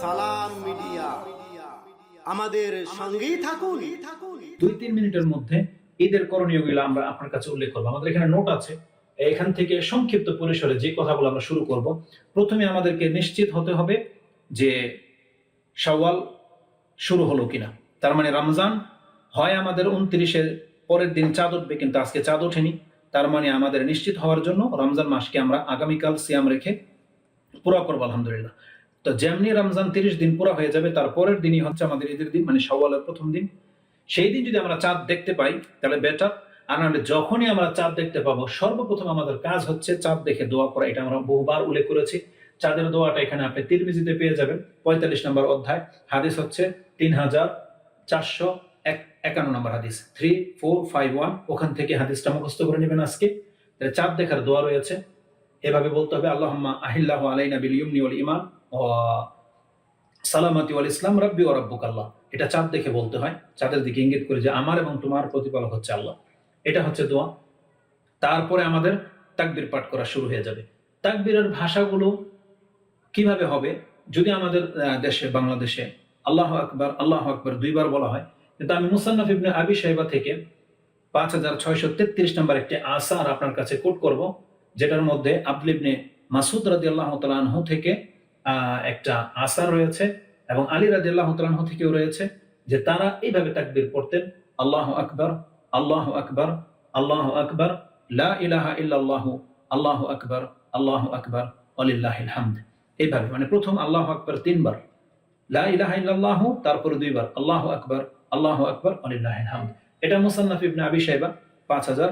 সালাম মিডিয়া। আমাদের সঙ্গেই থাকুন। দুই তিন মিনিটের মধ্যে ঈদের আমরা আপনার কাছে উল্লেখ করব। আমাদের এখানে নোট আছে। এখান থেকে সংক্ষিপ্ত পরিসরে যে কথাগুলো আমরা শুরু করব। প্রথমে আমাদেরকে নিশ্চিত হতে হবে যে সওয়াল শুরু হলো কিনা। তার মানে রমজান হয় আমাদের উনত্রিশের পরের দিন। চাঁদ উঠবে কিন্তু আজকে চাঁদ ওঠেনি। তার মানে আমাদের নিশ্চিত হওয়ার জন্য রমজান মাসকে আমরা আগামীকাল সিয়াম রেখে পুরা করব, আলহামদুলিল্লাহ। তো যেমনি রমজান তিরিশ দিন পুরা হয়ে যাবে, তার পরের দিনই হচ্ছে আমাদের ঈদের দিন মানে সওয়ালের প্রথম দিন। সেই দিন যদি আমরা চাঁদ দেখতে পাই, তাহলে বেটার আর নাহলে যখনই আমরা চাঁদ দেখতে পাবো, সর্বপ্রথম আমাদের কাজ হচ্ছে চাঁদ দেখে দোয়া করা, এটা আমরা বহুবার উল্লেখ করেছি। চাঁদের দোয়াটা এখানে আপনি তিরমিজিতে পেয়ে যাবেন, পঁয়তাল্লিশ নম্বর অধ্যায়। হাদিস হচ্ছে তিন হাজার চারশো এক একান্ন নম্বর হাদিস। থ্রি ফোর ফাইভ ওয়ান ওখান থেকে হাদিসটা মুখস্থ করে নেবেন আজকে। চাঁদ দেখার দোয়া রয়েছে। এভাবে বলতে হবে আল্লাহ আহিল্লাহ আলাইনা বিল ইউমনি ওয়াল ইমান সালামাতি ওয়াল ইসলাম, রাব্বি ও রাব্বুক আল্লাহ। এটা চাঁদ দেখে বলতে হয়। চাঁদের দিকে ইঙ্গিত করে যে, আমার এবং তোমার প্রতিপালক হচ্ছে আল্লাহ। এটা হচ্ছে দোয়া। তারপরে আমাদের তাকবির পাঠ করা শুরু হয়ে যাবে। তাকবীরের ভাষাগুলো কীভাবে হবে? যদি আমাদের দেশে, বাংলাদেশে, আল্লাহ আকবার আল্লাহ আকবার দুইবার বলা হয় কিন্তু আমি মুসান্নাফ ইবনে আবি সাহেবা থেকে পাঁচ হাজার ছয়শো তেত্রিশ নম্বর একটি আসার আপনার কাছে কোট করব, যেটার মধ্যে আব্দুল ইবনে মাসুদ রাজি আল্লাহ তালানহু থেকে একটা আসার রয়েছে এবং আলী রাজি আল্লাহ তালানহু থেকেও রয়েছে যে তারা এইভাবে তাকবীর পড়তেন, আল্লাহ আকবার আল্লাহ আকবার আল্লাহ আকবার, লা ইলাহা ইল্লাল্লাহু, আল্লাহ আকবর আল্লাহ আকবর আলিল্লাহিল হামদ। এইভাবে মানে প্রথম আল্লাহ আকবার তিনবার, লা ইলাহা ইল্লাল্লাহু, তারপরে দুইবার, আল্লাহ আকবার আল্লাহ আকবর আলিল্লাহিল হামদ। এটা মুসান্নাফ ইবনে আবি সাহেবা পাঁচ হাজার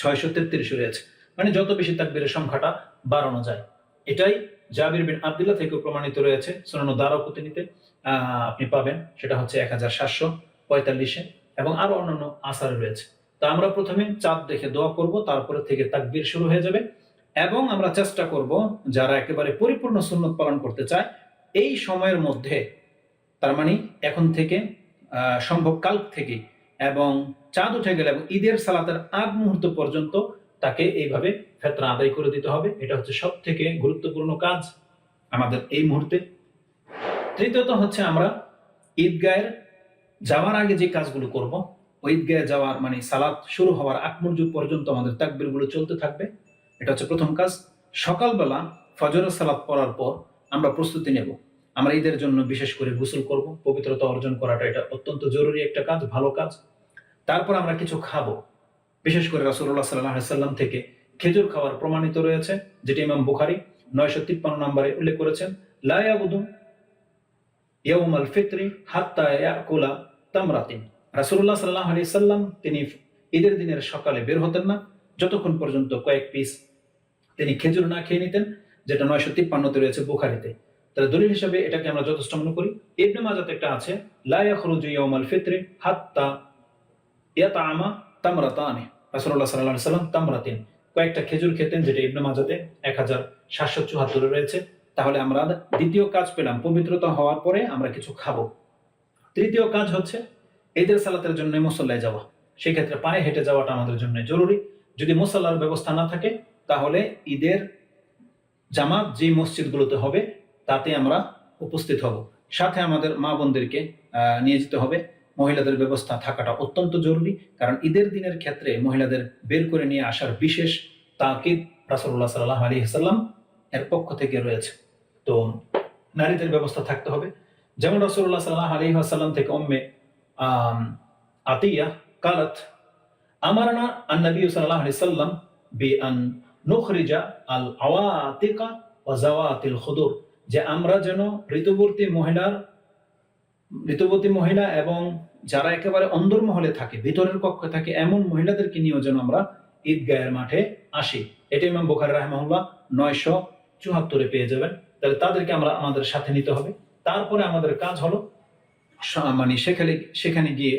ছয়শো তেত্রিশ রয়েছে মানে যত বেশি তাকবীরের সংখ্যাটা বাড়ানো যায়। এটাই জাবির বিন আব্দুল্লাহ থেকে প্রমাণিত রয়েছে, সোনানো দারাকুতিনিতে আহ, আপনি পাবেন। সেটা হচ্ছে এক হাজার সাতশো পঁয়তাল্লিশে এবং আরও অন্যান্য আসারে রয়েছে। তো আমরা প্রথমে চাঁদ দেখে দোয়া করব, তারপরে থেকে তাকবীর শুরু হয়ে যাবে। এবং আমরা চেষ্টা করব, যারা একেবারে পরিপূর্ণ সুন্নত পালন করতে চায়, এই সময়ের মধ্যে, তার মানে এখন থেকে আহ, সম্ভব কাল থেকে এবং চাঁদ উঠে গেলে এবং ঈদের সালাতের আগ মুহূর্ত পর্যন্ত তাকে এইভাবে ফেতরা আদায় করে দিতে হবে। এটা হচ্ছে সব থেকে গুরুত্বপূর্ণ কাজ আমাদের এই মুহূর্তে। তৃতীয়ত হচ্ছে আমরা ঈদগাহের যাওয়ার আগে যে কাজগুলো করব ওই ঈদগাহে যাওয়ার মানে সালাত শুরু হওয়ার আগ মুহূর্ত পর্যন্ত আমাদের তাকবিরগুলো চলতে থাকবে। এটা হচ্ছে প্রথম কাজ। সকালবেলা ফজরের সালাত পড়ার পর আমরা প্রস্তুতি নেব। আমরা ঈদের জন্য বিশেষ করে গোসল করব, পবিত্রতা অর্জন করাটা এটা অত্যন্ত জরুরি একটা কাজ, ভালো কাজ। তারপর আমরা কিছু খাব। বিশেষ করে রাসুল্লাহ সাল্লাহ সাল্লাম থেকে খেজুর খাওয়ার প্রমাণিত রয়েছে, যেটি ইমাম বুখারি নয়শো তিপ্পান্ন নম্বরে উল্লেখ করেছেন লায়াবুদু ইয়াউম আল ফিত্রি হাত্তা ইয়াকুলা তামরাতিন। রাসূলুল্লাহ সাল্লাল্লাহু আলাইহি সাল্লাম তিনি ঈদের দিনের সকালে বের হতেন না, যতক্ষণ পর্যন্ত কয়েক পিস তিনি খেজুর না খেয়ে নিতেন, যেটা নয়শো তিপ্পান্নতে রয়েছে বুখারিতে। তাহলে দলিল হিসাবে এটাকে আমরা যথেষ্ট মনে করি। ইবনে মাজাতে একটা আছে, লা ইয়াখরুজু ইয়াউমাল ফিত্রি হাত্তা ইয়াতামা তামরাতানি। রাসূলুল্লাহ সাল্লাল্লাহু আলাইহি সাল্লাম তামরাতিন। কয়েকটা খেজুর খেতেন যেটা ইবনে মাজাতে এক হাজার সাতশো চুয়াত্তরে রয়েছে। তাহলে আমরা দ্বিতীয় কাজ পেলাম, পবিত্রতা হওয়ার পরে আমরা কিছু খাব। তৃতীয় কাজ হচ্ছে ঈদের সালাতের জন্য মুসল্লায় যাওয়া। সেই ক্ষেত্রে পায়ে হেঁটে যাওয়াটা আমাদের জন্য জরুরি। যদি মুসল্লার ব্যবস্থা না থাকে, তাহলে ঈদের জামাত যে মসজিদগুলোতে হবে তাতে আমরা উপস্থিত হব। সাথে আমাদের মা বোনদেরকে নিয়ে যেতে হবে। মহিলাদের ব্যবস্থা থাকাটা অত্যন্ত জরুরি, কারণ ঈদের দিনের ক্ষেত্রে মহিলাদের বের করে নিয়ে আসার বিশেষ তাকিদ রাসুল্লাহ সাল্লাহ আলী সাল্লাম এর পক্ষ থেকে রয়েছে। তো নারীদের ব্যবস্থা থাকতে হবে। যেমন রসুল্লাহ সাল্লাহ আলী আসাল্লাম থেকে অম্মে আতিয়া কালত আমারানা আন্নবী সাল্লাহ আলি সাল্লাম বি আন নুখরিজা আল আওয়াতিকা ওয়া জাওয়াতিল খুদুর। যে আমরা যেন ঋতুবর্তী মহিলার ঋতুবতী মহিলা এবং যারা একেবারে অন্দরমহলে থাকে, ভিতরের কক্ষে থাকে, এমন মহিলাদেরকে নিয়েও যেন আমরা ঈদগাহের মাঠে আসি। এটা ইমাম বুখারি রাহমাহুল্লাহ নয়শো চুহাত্তরে পেয়ে যাবেন। তাহলে তাদেরকে আমরা আমাদের সাথে নিতে হবে। তারপরে আমাদের কাজ হলো মানে সেখানে সেখানে গিয়ে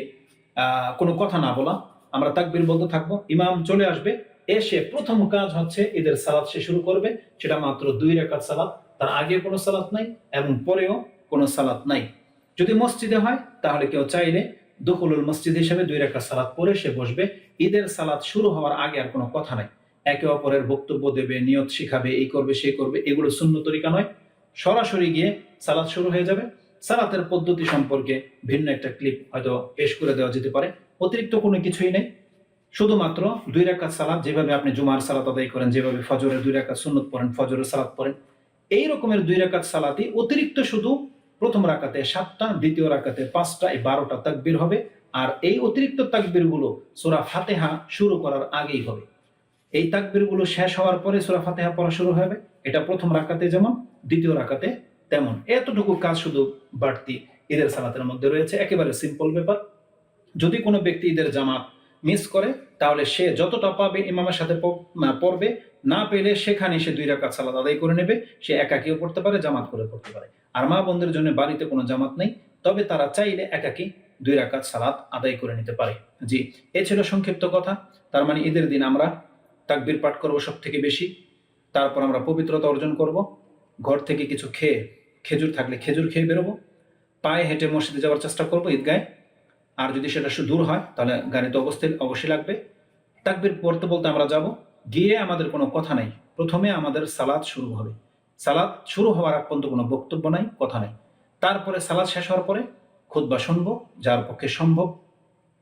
কোনো কথা না বলা। আমরা তাকবির বলতে থাকব। ইমাম চলে আসবে। এসে প্রথম কাজ হচ্ছে ঈদের সালাত সে শুরু করবে। সেটা মাত্র দুই রেখাত সালাত তার আগে কোনো সালাত নাই এবং পরেও কোনো সালাত নাই। যদি মসজিদে হয়, তাহলে কেউ চাইলে দখলুল মসজিদ হিসেবে দুই রাকাত সালাত পরে সে বসবে। ঈদের সালাত শুরু হওয়ার আগে আর কোনো কথা নাই। একে অপরের বক্তব্য দেবে, নিয়ত শিখাবে, এই করবে, সেই করবে, এগুলো শূন্য তরিকা নয়। সরাসরি গিয়ে সালাত শুরু হয়ে যাবে। সালাতের পদ্ধতি সম্পর্কে ভিন্ন একটা ক্লিপ হয়তো পেশ করে দেওয়া যেতে পারে। অতিরিক্ত কোনো কিছুই নেই। শুধুমাত্র দুই রাকাত সালাত, যেভাবে আপনি জুমার সালাত আদায় করেন, যেভাবে ফজরের দুই রাকাত সুন্নত পড়েন, ফজরের সালাত পড়েন এই রকমের দুই রাকাত সালাতি অতিরিক্ত শুধু প্রথম রাকাতে সাতটা, দ্বিতীয় রাকাতে পাঁচটা, এই বারোটা তাকবির হবে। আর এই অতিরিক্ত তাকবিরগুলো সুরা ফাতেহা শুরু করার আগেই হবে। এই তাকবিরগুলো শেষ হওয়ার পরে সুরা ফাতেহা পড়া শুরু হবে। এটা প্রথম রাকাতে যেমন, দ্বিতীয় রাকাতে তেমন। এতটুকু কাজ শুধু বাড়তি ঈদের সালাতের মধ্যে রয়েছে। একেবারে সিম্পল ব্যাপার। যদি কোনো ব্যক্তি ঈদের জামাত মিস করে, তাহলে সে যতটা পাবে ইমামের সাথে পড়বে। না পেলে সেখানে সে দুই রাকাত সালাত আদায় করে নেবে। সে একাকিও পড়তে পারে, জামাত করে পড়তে পারে। আর মা বোনদের জন্য বাড়িতে কোনো জামাত নেই। তবে তারা চাইলে একাকি দুই রাকাত সালাত আদায় করে নিতে পারে। জি, এ ছিল সংক্ষিপ্ত কথা। তার মানে ঈদের দিন আমরা তাকবির পাঠ করব সব থেকে বেশি। তারপর আমরা পবিত্রতা অর্জন করব। ঘর থেকে কিছু খেয়ে, খেজুর থাকলে খেজুর খেয়ে বেরোবো। পায়ে হেঁটে মসজিদে যাওয়ার চেষ্টা করব ঈদগায় আর যদি সেটা একটু দূর হয়, তাহলে গাড়িতে অবশ্যই অবশ্যই লাগবে। তাকবির পড়তে বলতে আমরা যাব। গিয়ে আমাদের কোনো কথা নাই। প্রথমে আমাদের সালাদ শুরু হবে। সালাদ শুরু হওয়ার আগ পর্যন্ত কোনো বক্তব্য নাই, কথা নাই। তারপরে সালাদ শেষ হওয়ার পরে খুতবা শুনব, যার পক্ষে সম্ভব।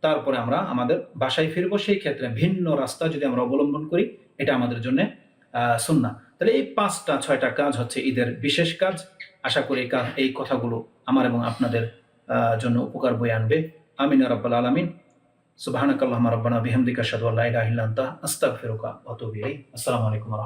তারপরে আমরা আমাদের বাসায় ফিরবো। সেই ক্ষেত্রে ভিন্ন রাস্তা যদি আমরা অবলম্বন করি, এটা আমাদের জন্য সুন্না তাহলে এই পাঁচটা, ছয়টা কাজ হচ্ছে ঈদের বিশেষ কাজ। আশা করি এই কথাগুলো আমার এবং আপনাদের জন্য উপকার বয়ে আনবে। আমিন রব্বাল আলমিন। সুবাহানকাল্লাহ রব্বানা, বিহামদিকা আশহাদু আল্লাহ ইলাহা ইল্লা আস্তাগফিরুকা ওয়া আতুবু ইলাইক। আসসালামু আলাইকুম ওয়া